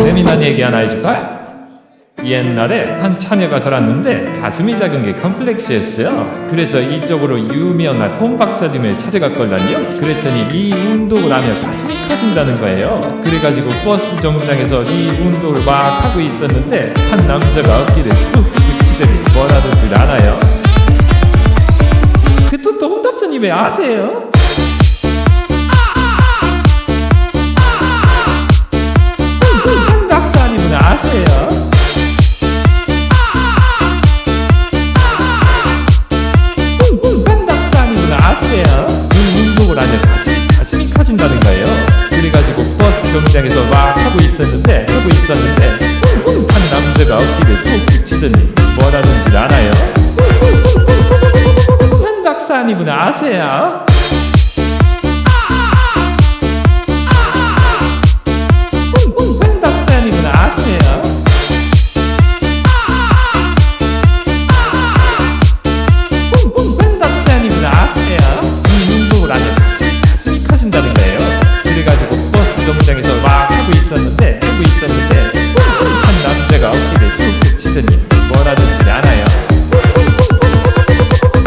재미난 얘기 하나 해줄까? 옛날에 한 처녀가 살았는데 가슴이 작은 게 컴플렉스였어요. 그래서 이쪽으로 유명한 홍 박사님을 찾아갔걸랑요. 그랬더니 이 운동을 하면 가슴이 커진다는 거예요. 그래가지고 버스 정류장에서 이 운동을 막 하고 있었는데 한 남자가 어깨를 툭툭 치더니 뭐라던 줄 알아요? 홍 박사님 왜 아세요? 있었는데 한 남자가 어깨를 툭툭 치더니 뭐라는 줄 알아요? 한 박사님은 아세요? 한 박사님은 아세요? 한 박사님은 아세요? 이 운동을 하면 가슴이, 가슴이 커진다는 거예요. 그래가지고 버스 정류장에서 막 하고 있었는데 하고 있었는데 한 남자가 어깨를 툭툭 치더니 뭐라는 줄 알아요?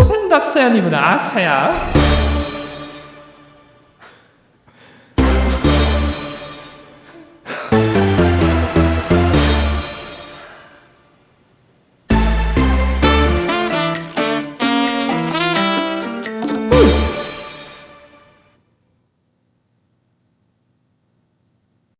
한 박사님은 아세요?